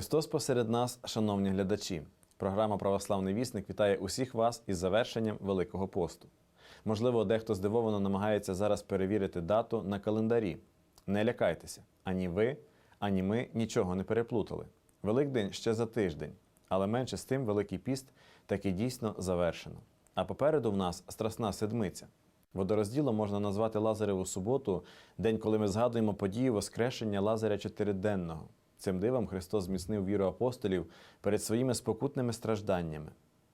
Христос посеред нас, шановні глядачі. Програма Православний вісник вітає усіх вас із завершенням Великого посту. Можливо, дехто здивовано намагається зараз перевірити дату на календарі. Не лякайтеся, ані ви, ані ми нічого не переплутали. Великдень ще за тиждень, але менше з тим Великий піст таки дійсно завершено. А попереду в нас Страсна Седмиця. Водорозділом можна назвати Лазареву суботу, день, коли ми згадуємо подію Воскрешення Лазаря Чотириденного. Цим дивом Христос зміцнив віру апостолів перед своїми спокутними стражданнями.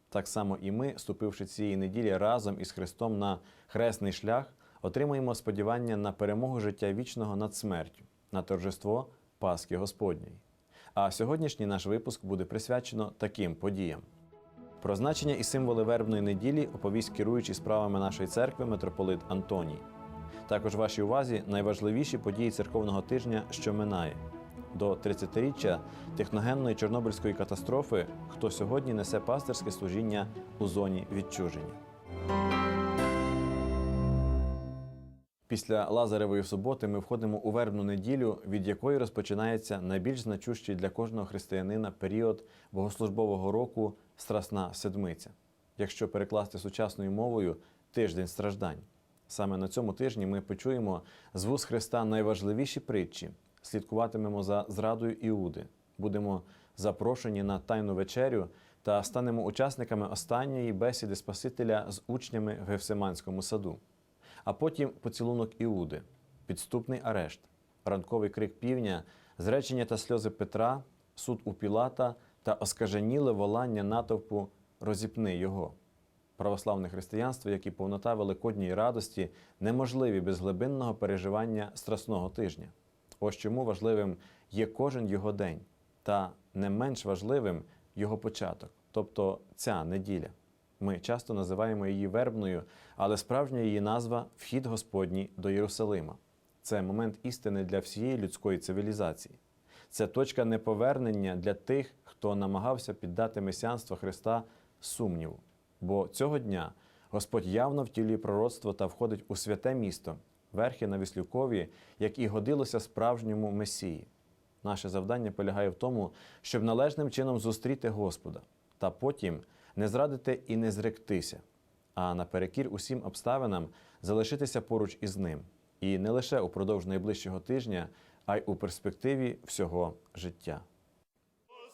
Так само і ми, ступивши цієї неділі разом із Христом на хресний шлях, отримуємо сподівання на перемогу життя вічного над смертю, на торжество Пасхи Господньої. А сьогоднішній наш випуск буде присвячено таким подіям. Про значення і символи вербної неділі оповість керуючий справами нашої церкви митрополит Антоній. Також вашій увазі найважливіші події церковного тижня, що минає. До 30-річчя техногенної Чорнобильської катастрофи, хто сьогодні несе пастирське служіння у зоні відчуження. Після Лазаревої суботи ми входимо у вербну неділю, від якої розпочинається найбільш значущий для кожного християнина період богослужбового року Страсна Седмиця. Якщо перекласти сучасною мовою тиждень страждань. Саме на цьому тижні ми почуємо з вуз Христа найважливіші притчі, слідкуватимемо за зрадою Іуди, будемо запрошені на тайну вечерю та станемо учасниками останньої бесіди Спасителя з учнями в Гефсиманському саду а потім поцілунок Іуди, підступний арешт, ранковий крик півня, зречення та сльози Петра, суд у Пілата та оскаженіле волання натовпу розіпни його. Православне християнство, як і повнота великодньої радості, неможливі без глибинного переживання страсного тижня. Ось чому важливим є кожен його день, та не менш важливим його початок, тобто ця неділя. Ми часто називаємо її вербною, але справжня її назва вхід Господній до Єрусалима. Це момент істини для всієї людської цивілізації. Це точка неповернення для тих, хто намагався піддати месіанство Христа сумніву. Бо цього дня Господь явно втілює пророцтво та входить у святе місто, верхи на Віслюкові, як і годилося справжньому Месії. Наше завдання полягає в тому, щоб належним чином зустріти Господа та потім не зрадити і не зректися, а наперекір усім обставинам залишитися поруч із ним. І не лише упродовж найближчого тижня, а й у перспективі всього життя.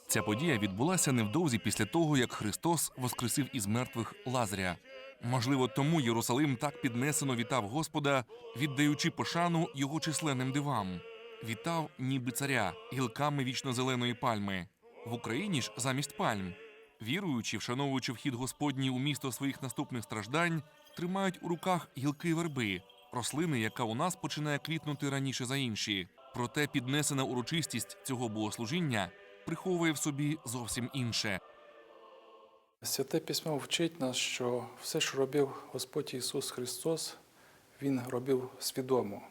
Ця подія відбулася невдовзі після того, як Христос воскресив із мертвих Лазаря. Можливо, тому Єрусалим так піднесено вітав Господа, віддаючи пошану його численним дивам. Вітав ніби царя гілками вічно-зеленої пальми. В Україні ж замість пальм. Віруючи, вшановуючи вхід Господній у місто своїх наступних страждань, тримають у руках гілки верби, рослини, яка у нас починає квітнути раніше за інші. Проте піднесена урочистість цього богослужіння приховує в собі зовсім інше. Святе письмо вчить нас, що все, що робив Господь Ісус Христос, Він робив свідомо.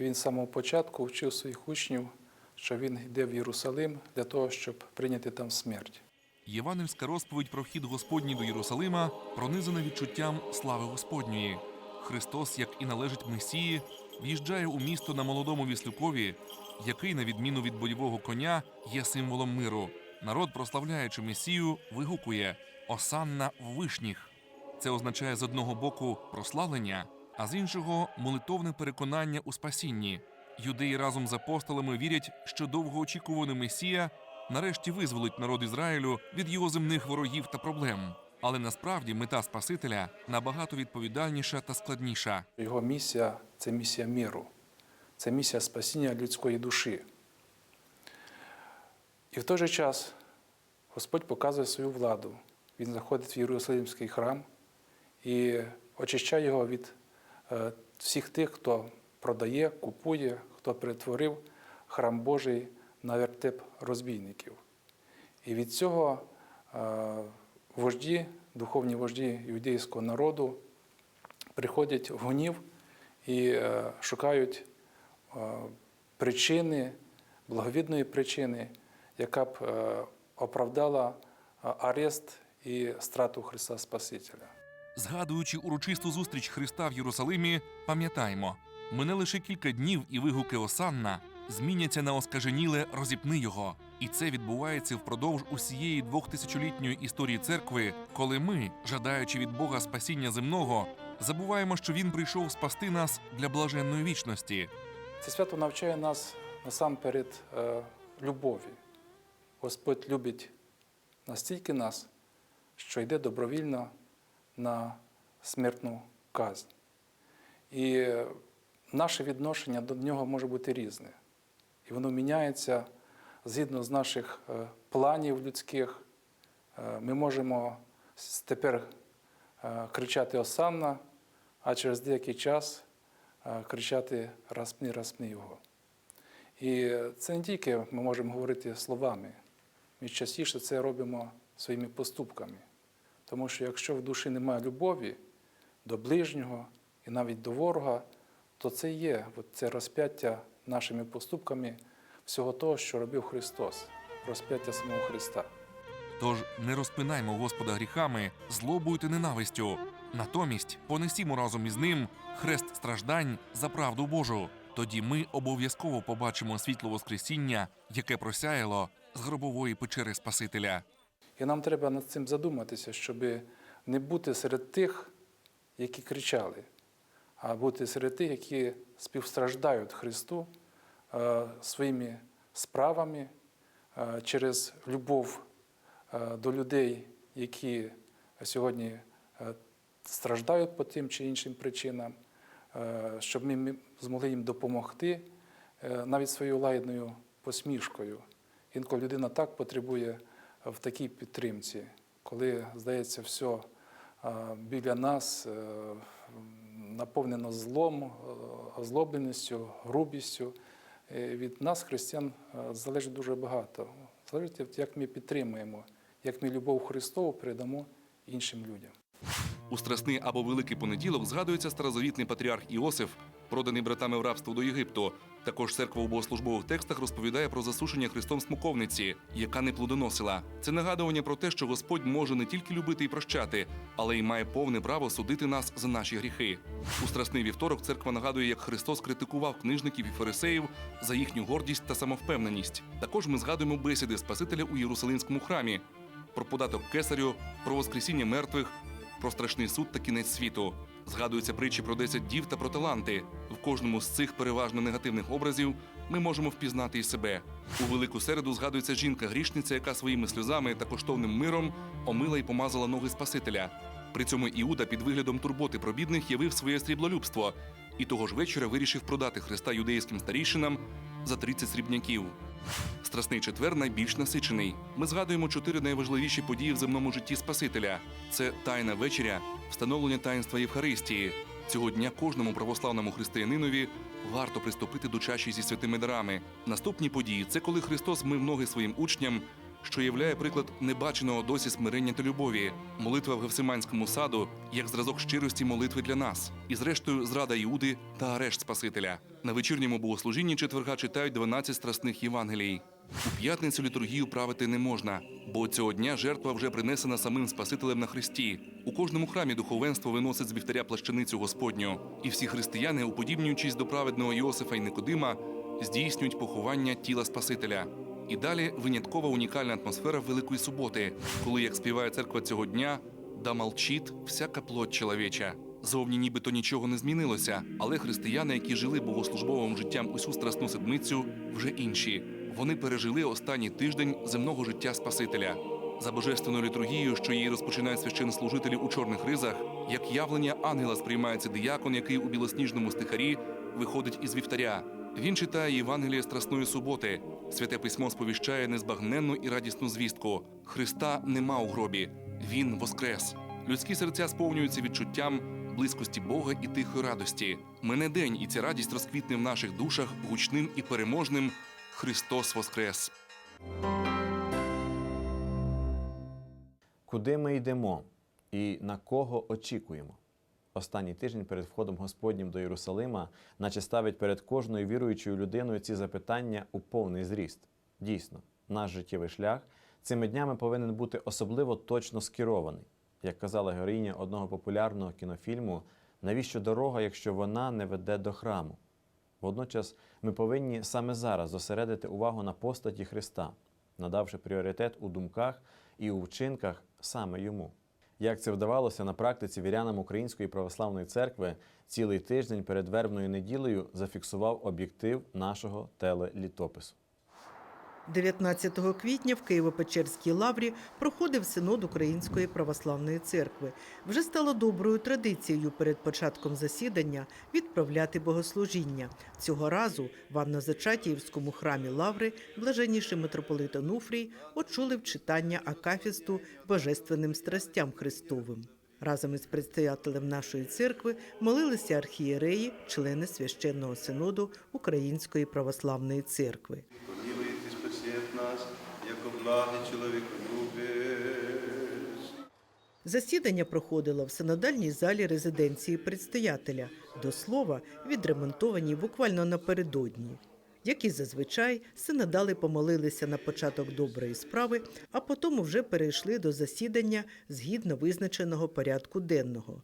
Він з самого початку вчив своїх учнів, що Він йде в Єрусалим для того, щоб прийняти там смерть. Євангельська розповідь про вхід Господній до Єрусалима пронизана відчуттям слави Господньої. Христос, як і належить Месії, в'їжджає у місто на молодому віслюкові, який, на відміну від бойового коня, є символом миру. Народ, прославляючи Месію, вигукує Осанна вишніх. Це означає з одного боку прославлення, а з іншого молитовне переконання у спасінні. Юдеї разом з апостолами вірять, що довгоочікуваний Месія нарешті визволить народ Ізраїлю від його земних ворогів та проблем. Але насправді мета Спасителя набагато відповідальніша та складніша. Його місія це місія миру, це місія спасіння людської душі. І в той же час Господь показує свою владу. Він заходить в Єрусалимський храм і очищає його від е, всіх тих, хто продає, купує, хто перетворив храм Божий на вертеп розбійників. І від цього е, вожді, духовні вожді юдейського народу приходять в гнів і е, шукають причини, благовідної причини, яка б е, оправдала е, арест і страту Христа Спасителя. Згадуючи урочисту зустріч Христа в Єрусалимі, пам'ятаймо, мине лише кілька днів, і вигуки Осанна зміняться на оскаженіле розіпни його. І це відбувається впродовж усієї двохтисячолітньої історії церкви, коли ми, жадаючи від Бога спасіння земного, забуваємо, що він прийшов спасти нас для блаженної вічності. Це свято навчає нас насамперед е, любові. Господь любить настільки нас, що йде добровільно на смертну казнь. І наше відношення до нього може бути різне. І воно міняється згідно з наших е, планів людських. Е, Ми можемо тепер е, кричати Осанна, а через деякий час кричати Распни, распни його. І це не тільки ми можемо говорити словами. Ми частіше це робимо своїми поступками. Тому що якщо в душі немає любові до ближнього і навіть до ворога, то це є це розп'яття нашими поступками всього того, що робив Христос, розп'яття самого Христа. Тож не розпинаймо Господа гріхами, злобою та ненавистю. Натомість понесімо разом із ним хрест страждань за правду Божу. Тоді ми обов'язково побачимо світло Воскресіння, яке просяяло з гробової печери Спасителя. І нам треба над цим задуматися, щоб не бути серед тих, які кричали, а бути серед тих, які співстраждають Христу е, своїми справами е, через любов е, до людей, які сьогодні страждають по тим чи іншим причинам, щоб ми змогли їм допомогти навіть своєю лагідною посмішкою. Інколи людина так потребує в такій підтримці, коли, здається, все е, біля нас е, наповнено злом, е, озлобленістю, грубістю. Е, Від нас, християн, е, залежить дуже багато. Залежить, як ми підтримуємо, як ми любов Христову передамо іншим людям. У страсний або великий понеділок згадується старозавітний патріарх Іосиф, проданий братами в рабство до Єгипту. Також церква у богослужбових текстах розповідає про засушення Христом смоковниці, яка не плодоносила. Це нагадування про те, що Господь може не тільки любити і прощати, але й має повне право судити нас за наші гріхи. У страсний вівторок церква нагадує, як Христос критикував книжників і фарисеїв за їхню гордість та самовпевненість. Також ми згадуємо бесіди Спасителя у Єрусалимському храмі, про податок кесарю, про воскресіння мертвих, про страшний суд та кінець світу. Згадуються притчі про 10 дів та про таланти. Кожному з цих переважно негативних образів ми можемо впізнати і себе. У велику середу згадується жінка-грішниця, яка своїми сльозами та коштовним миром омила і помазала ноги Спасителя. При цьому Іуда під виглядом турботи про бідних явив своє сріблолюбство і того ж вечора вирішив продати Христа юдейським старійшинам за 30 срібняків. Страсний четвер найбільш насичений. Ми згадуємо чотири найважливіші події в земному житті Спасителя: це тайна вечеря, встановлення таїнства Євхаристії. Цього дня кожному православному християнинові варто приступити до чаші зі святими дарами. Наступні події це коли Христос мив ноги своїм учням, що являє приклад небаченого досі смирення та любові, молитва в Гевсиманському саду як зразок щирості молитви для нас, і зрештою зрада Іуди та арешт Спасителя. На вечірньому богослужінні четверга читають 12 страсних Євангелій. У п'ятницю літургію правити не можна, бо цього дня жертва вже принесена самим Спасителем на Христі. У кожному храмі духовенство виносить з вівтаря плащаницю Господню, і всі християни, уподібнюючись до праведного Йосифа і Никодима, здійснюють поховання тіла Спасителя. І далі виняткова унікальна атмосфера Великої суботи, коли, як співає церква цього дня, да молчить всяка плоть чоловіча. Зовні нібито нічого не змінилося, але християни, які жили богослужбовим життям усю страсну седмицю, вже інші. Вони пережили останній тиждень земного життя Спасителя. За божественною літургією, що її розпочинають священнослужителі у чорних ризах, як явлення ангела сприймається диякон, який у білосніжному стихарі виходить із вівтаря. Він читає Євангеліє Страсної суботи. Святе письмо сповіщає незбагненну і радісну звістку: Христа нема у гробі, Він воскрес. Людські серця сповнюються відчуттям близькості Бога і тихої радості. Мине день, і ця радість розквітне в наших душах гучним і переможним Христос Воскрес. Куди ми йдемо і на кого очікуємо? Останній тиждень перед входом Господнім до Єрусалима, наче ставить перед кожною віруючою людиною ці запитання у повний зріст. Дійсно, наш життєвий шлях цими днями повинен бути особливо точно скерований. Як казала героїня одного популярного кінофільму, навіщо дорога, якщо вона не веде до храму? Водночас ми повинні саме зараз зосередити увагу на постаті Христа, надавши пріоритет у думках і у вчинках саме йому. Як це вдавалося на практиці вірянам Української православної церкви, цілий тиждень перед вербною неділею зафіксував об'єктив нашого телелітопису. 19 квітня в Києво-Печерській лаврі проходив синод Української православної церкви. Вже стало доброю традицією перед початком засідання відправляти богослужіння. Цього разу в Анно-Зачатіївському храмі лаври блаженніший митрополит Онуфрій очолив читання акафісту божественним страстям Христовим. Разом із предстоятелем нашої церкви молилися архієреї, члени священного синоду Української православної церкви. Помилуй ти спасет нас, яко благий чоловік любиш. Засідання проходило в синодальній залі резиденції предстоятеля, до слова, відремонтованій буквально напередодні. Як і зазвичай, синодали помолилися на початок доброї справи, а потім вже перейшли до засідання згідно визначеного порядку денного.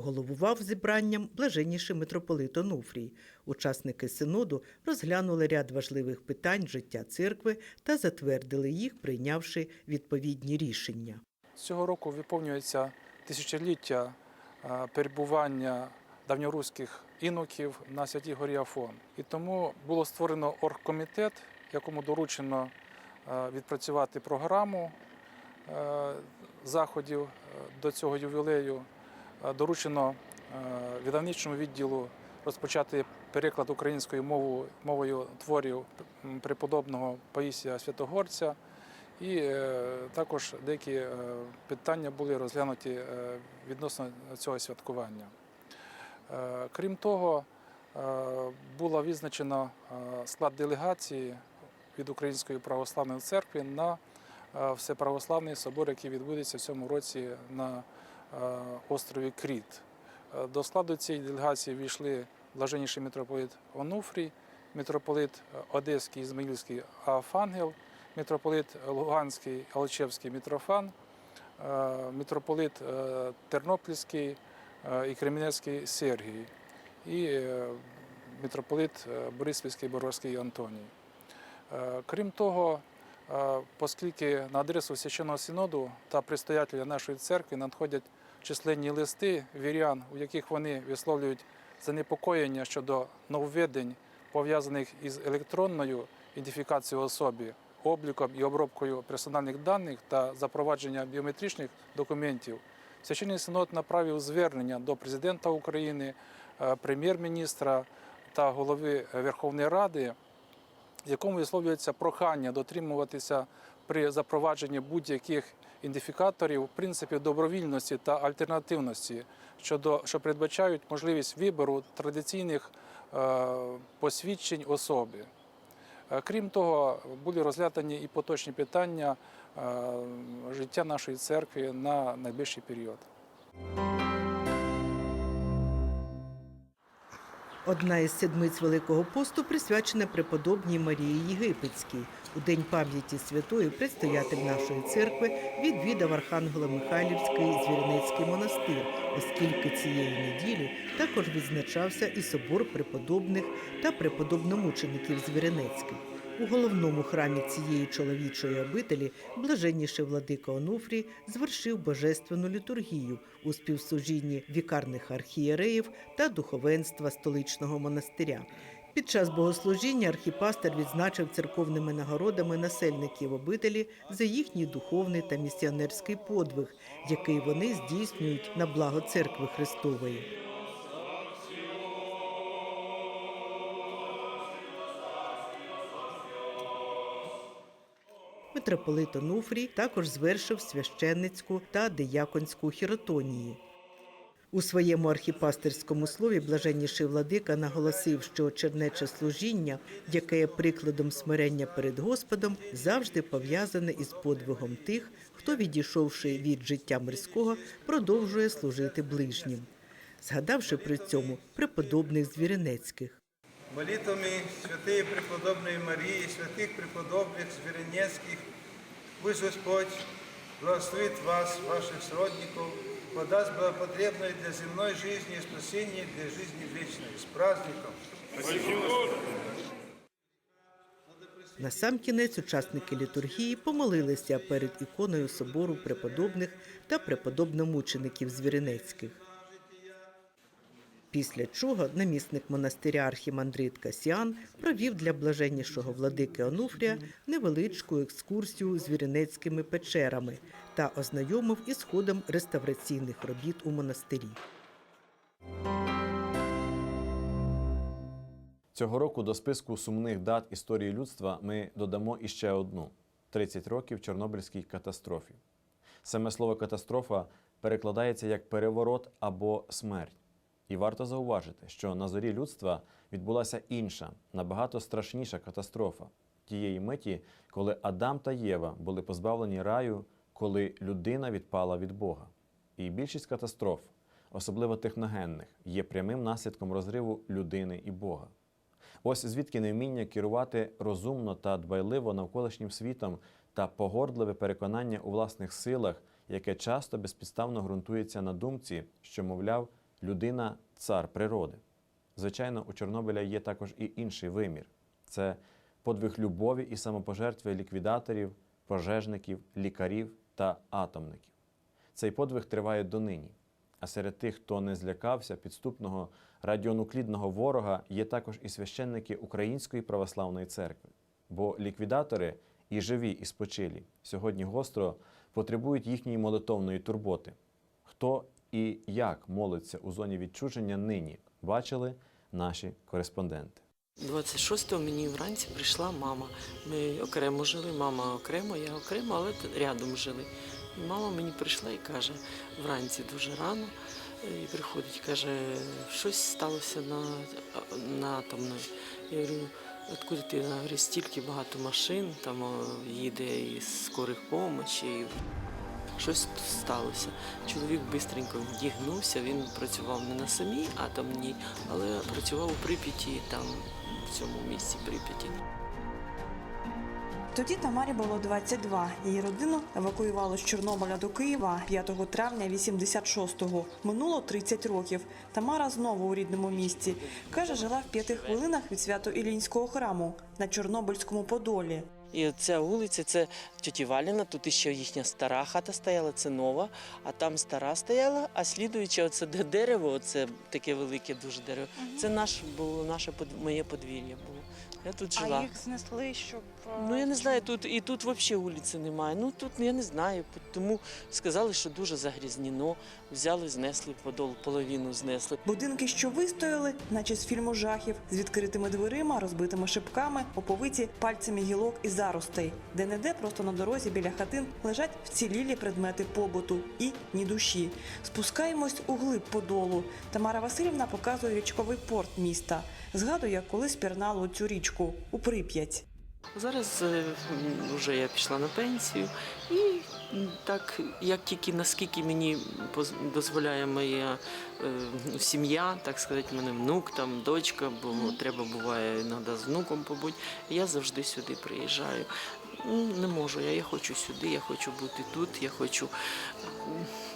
Головував зібранням блаженніший митрополит Онуфрій. Учасники синоду розглянули ряд важливих питань життя церкви та затвердили їх, прийнявши відповідні рішення. Цього року виповнюється тисячоліття е, перебування давньоруських іноків на Святій Горі Афон. І тому було створено оргкомітет, якому доручено е, відпрацювати програму е, заходів до цього ювілею. Е, Доручено е, видавничому відділу розпочати переклад українською мовою, мовою творів преподобного Паїсія Святогорця. І е, також деякі питання були розглянуті відносно цього святкування. Крім того, було визначено склад делегації від Української православної церкви на всеправославний собор, який відбудеться в цьому році на острові Кріт. Е, До складу цієї делегації війшли блаженніший митрополит Онуфрій, митрополит е, Одеський, Ізмаїльський Афангел, митрополит Луганський, Алчевський Митрофан, е, митрополит е, Тернопільський е, і Кремінецький Сергій і е, митрополит е, Бориспільський Боровський Антоній. Е, Крім того, е, оскільки на адресу священного синоду та предстоятеля нашої церкви надходять численні листи вірян, у яких вони висловлюють занепокоєння щодо нововведень, пов'язаних із електронною ідентифікацією особи, обліком і обробкою персональних даних та запровадження біометричних документів, священний синод направив звернення до президента України, е, прем'єр-міністра та голови Верховної Ради в якому висловлюється прохання дотримуватися при запровадженні будь-яких ідентифікаторів принципів добровільності та альтернативності, щодо що передбачають можливість вибору традиційних е, посвідчень особи. Е, Крім того, були розглядані і поточні питання е, життя нашої церкви на найближчий період. Одна із седмиць Великого посту присвячена преподобній Марії Єгипетській. У день пам'яті святої предстоятель нашої церкви відвідав Архангело-Михайлівський Звірницький монастир, оскільки цієї неділі також відзначався і собор преподобних та преподобномучеників Звіринецьких. У головному храмі цієї чоловічої обителі блаженніший владика Онуфрій звершив божественну літургію у співслужінні вікарних архієреїв та духовенства столичного монастиря. Під час богослужіння архіпастер відзначив церковними нагородами насельників обителі за їхній духовний та місіонерський подвиг, який вони здійснюють на благо церкви Христової. Митрополит Онуфрій також звершив священницьку та дияконську хіротонії. У своєму архіпастерському слові блаженніший владика наголосив, що чернече служіння, яке є прикладом смирення перед Господом, завжди пов'язане із подвигом тих, хто, відійшовши від життя мирського, продовжує служити ближнім. Згадавши при цьому преподобних звіринецьких. Молитвами святої преподобної Марії, святих преподобних Звіренецьких, пусть Господь благословит вас, ваших сродников, подаст благопотребное для земной жизни и спасение для жизни вечной. С праздником! Насамкінець учасники літургії помолилися перед іконою собору преподобних та преподобномучеників Звіринецьких. Після чого намісник монастиря архімандрит Касіан провів для блаженнішого владики Онуфрія невеличку екскурсію звіринецькими печерами та ознайомив із ходом реставраційних робіт у монастирі. Цього року до списку сумних дат історії людства ми додамо іще одну 30 років Чорнобильській катастрофі. Саме слово катастрофа перекладається як переворот або смерть. І варто зауважити, що на зорі людства відбулася інша, набагато страшніша катастрофа тієї миті, коли Адам та Єва були позбавлені раю, коли людина відпала від Бога. І більшість катастроф, особливо техногенних, є прямим наслідком розриву людини і Бога. Ось звідки невміння керувати розумно та дбайливо навколишнім світом та погордливе переконання у власних силах, яке часто безпідставно ґрунтується на думці, що, мовляв, людина цар природи. Звичайно, у Чорнобиля є також і інший вимір це подвиг любові і самопожертви ліквідаторів, пожежників, лікарів та атомників. Цей подвиг триває донині. А серед тих, хто не злякався підступного радіонуклідного ворога, є також і священники Української православної церкви. Бо ліквідатори і живі, і спочилі сьогодні гостро потребують їхньої молитовної турботи. Хто і як молиться у зоні відчуження нині, бачили наші кореспонденти. 26-го мені вранці прийшла мама. Ми окремо жили, мама окремо, я окремо, але рядом жили. І мама мені прийшла і каже, вранці дуже рано, і приходить, каже, щось сталося на, на атомної. Я говорю, откуда ти? Вона говорить, стільки багато машин, там їде із скорих помочі. Щось сталося. Чоловік швидко вдягнувся, він працював не на самій атомній, але працював у Прип'яті, там в цьому місці Прип'яті. Тоді Тамарі було 22. Її родину евакуювали з Чорнобиля до Києва 5 травня 86-го. Минуло 30 років. Тамара знову у рідному місті. Каже, жила в п'яти хвилинах від свято-Ілінського храму на Чорнобильському Подолі. І ця вулиця, це тьоті Валіна, тут ще їхня стара хата стояла, це нова, а там стара стояла, а слідуюче, оце де дерево, це таке велике дуже дерево. Це наш було наше моє подвір'я було. Я тут жила. А їх знесли, щоб е, Ну я не знаю, тут і тут взагалі вулиці немає. Ну тут я не знаю. Тому сказали, що дуже загрязнено. Взяли, знесли подол, половину знесли. Будинки, що вистояли, наче з фільму жахів, з відкритими дверима, розбитими шибками, оповиті пальцями гілок і заростей, де не де просто на дорозі біля хатин лежать вцілілі предмети побуту і ні душі. Спускаємось у глиб подолу. Тамара Васильівна показує річковий порт міста. Згадує, як колись пірнала цю річку у Прип'ять. Зараз е, вже я пішла на пенсію, і так як тільки наскільки мені дозволяє моя е, сім'я, так сказати, мене внук, там дочка, бо треба буває іноді з внуком побути. Я завжди сюди приїжджаю. Ну, Не можу, я, я хочу сюди, я хочу бути тут, я хочу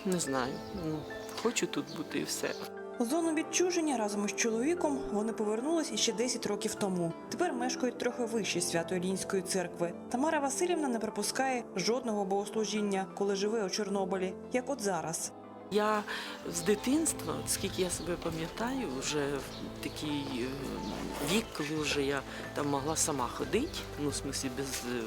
не знаю, ну, хочу тут бути і все. Зону відчуження разом із чоловіком вони повернулись іще 10 років тому. Тепер мешкають трохи вище Свято-Ілінської церкви. Тамара Васильівна не пропускає жодного богослужіння, коли живе у Чорнобилі, як от зараз. Я з дитинства, скільки я себе пам'ятаю, вже в такий е, вік, коли вже я там могла сама ходити, ну, в смислі, без е,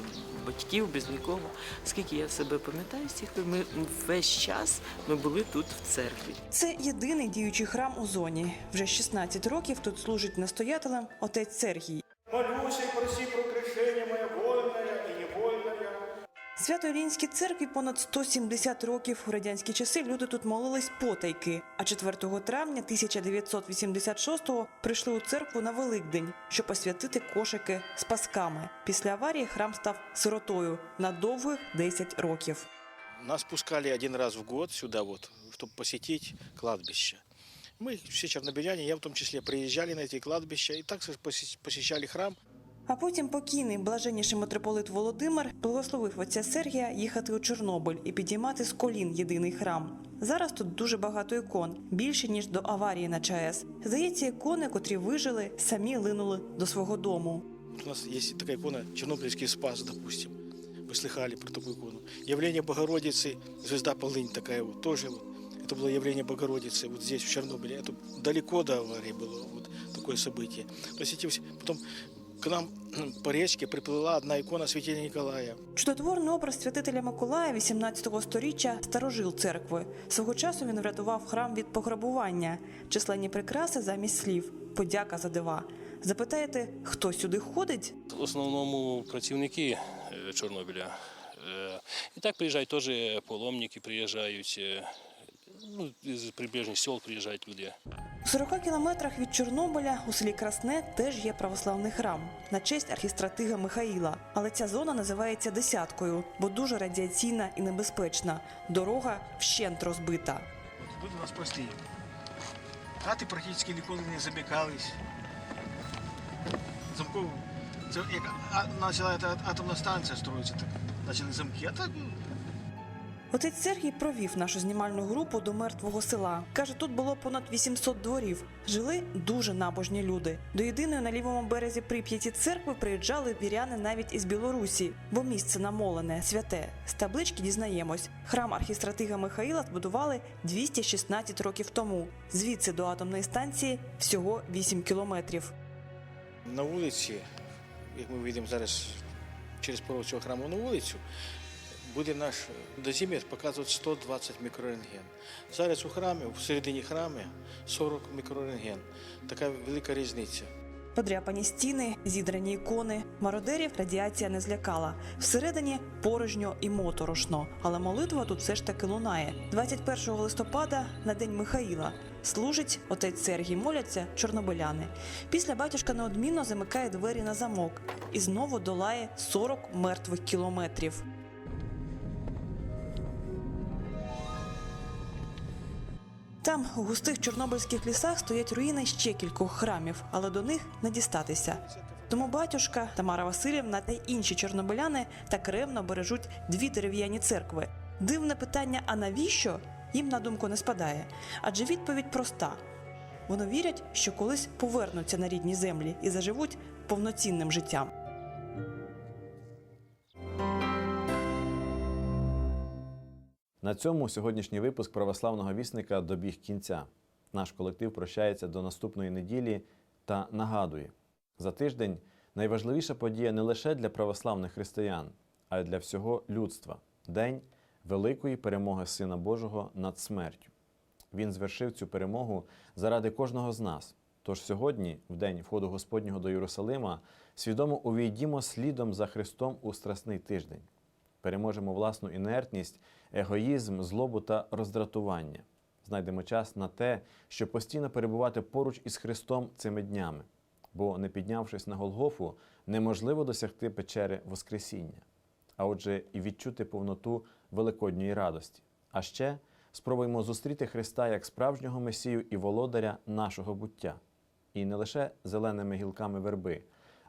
батьків, без нікого. Скільки я себе пам'ятаю, стільки ми весь час ми були тут в церкві. Це єдиний діючий храм у зоні. Вже 16 років тут служить настоятелем отець Сергій. Молюся и проси про Свято-Ілінській церкві понад 170 років. У радянські часи люди тут молились потайки. А 4 травня 1986-го прийшли у церкву на Великдень, щоб посвятити кошики з пасками. Після аварії храм став сиротою на довгих 10 років. Нас пускали один раз в год сюда вот, чтобы посетить кладбище. Мы, все чернобыляне, я в том числе, приезжали на эти кладбища и так посе- посещали храм. А потім покійний блаженніший митрополит Володимир благословив отця Сергія їхати у Чорнобиль і підіймати з колін єдиний храм. Зараз тут дуже багато ікон, більше ніж до аварії на ЧАЕС. Здається, ікони, котрі вижили, самі линули до свого дому. Вот у нас есть такая икона Чернобыльский спас, допустим. Вы слыхали про такую икону. Явление Богородицы, звезда полынь такая вот, тоже вот. Это было явление Богородицы вот здесь, в Чернобыле. Это далеко до аварии было вот такое событие. То есть эти все- потом к нам по речке приплыла одна икона святителя Николая. Чудотворний образ святителя Миколая 18 століття старожил церкви. Свого часу він врятував храм від пограбування, численні прикраси замість слів, подяка за дива. Запитаєте, хто сюди ходить? В основному працівники е, Чорнобиля. Е, І так приїжджають теж паломники, приїжджають, е, ну, з прибіжних сел приїжджають люди. У 40 кілометрах від Чорнобиля у селі Красне теж є православний храм на честь архістратига Михаїла. Але ця зона називається десяткою, бо дуже радіаційна і небезпечна. Дорога вщент розбита. Тут у нас прості. Хати практично ніколи не замикались. Замков. Це як почала атомна станція строїтися, так почали замки. А так Отець Сергій провів нашу знімальну групу до мертвого села. Каже, тут було понад 800 дворів. Жили дуже набожні люди. До єдиної на лівому березі Прип'яті церкви приїжджали віряни навіть із Білорусі, бо місце намолене, святе. З таблички дізнаємось, храм архістратига Михаїла збудували 216 років тому. Звідси до атомної станції всього 8 кілометрів. на вулиці, як ми вийдемо зараз через порог цього храму на вулицю, буде наш дозімір показувати 120 мікрорентген. Зараз у храмі, в середині храму 40 мікрорентген. Така велика різниця. Подряпані стіни, зідрані ікони. Мародерів радіація не злякала. Всередині порожньо і моторошно. Але молитва тут все ж таки лунає. 21 листопада на день Михаїла. Служить отець Сергій, моляться чорнобиляни. Після батюшка неодмінно замикає двері на замок і знову долає 40 мертвих кілометрів. Там, у густих чорнобильських лісах, стоять руїни ще кількох храмів, але до них не дістатися. Тому батюшка Тамара Васильівна та інші чорнобиляни так ревно бережуть дві дерев'яні церкви. Дивне питання, а навіщо їм на думку не спадає? Адже відповідь проста: вони вірять, що колись повернуться на рідні землі і заживуть повноцінним життям. На цьому сьогоднішній випуск православного вісника добіг кінця. Наш колектив прощається до наступної неділі та нагадує: за тиждень найважливіша подія не лише для православних християн, а й для всього людства день великої перемоги Сина Божого над смертю. Він звершив цю перемогу заради кожного з нас. Тож сьогодні, в день входу Господнього до Єрусалима, свідомо увійдімо слідом за Христом у страсний тиждень переможемо власну інертність, егоїзм, злобу та роздратування. Знайдемо час на те, щоб постійно перебувати поруч із Христом цими днями, бо, не піднявшись на Голгофу, неможливо досягти печери Воскресіння, а отже, і відчути повноту великодньої радості. А ще спробуємо зустріти Христа як справжнього Месію і володаря нашого буття, і не лише зеленими гілками верби,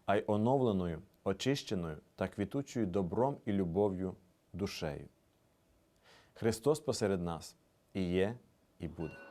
а й оновленою, очищеною та квітучою добром і любов'ю душею. Христос посеред нас і є, і буде.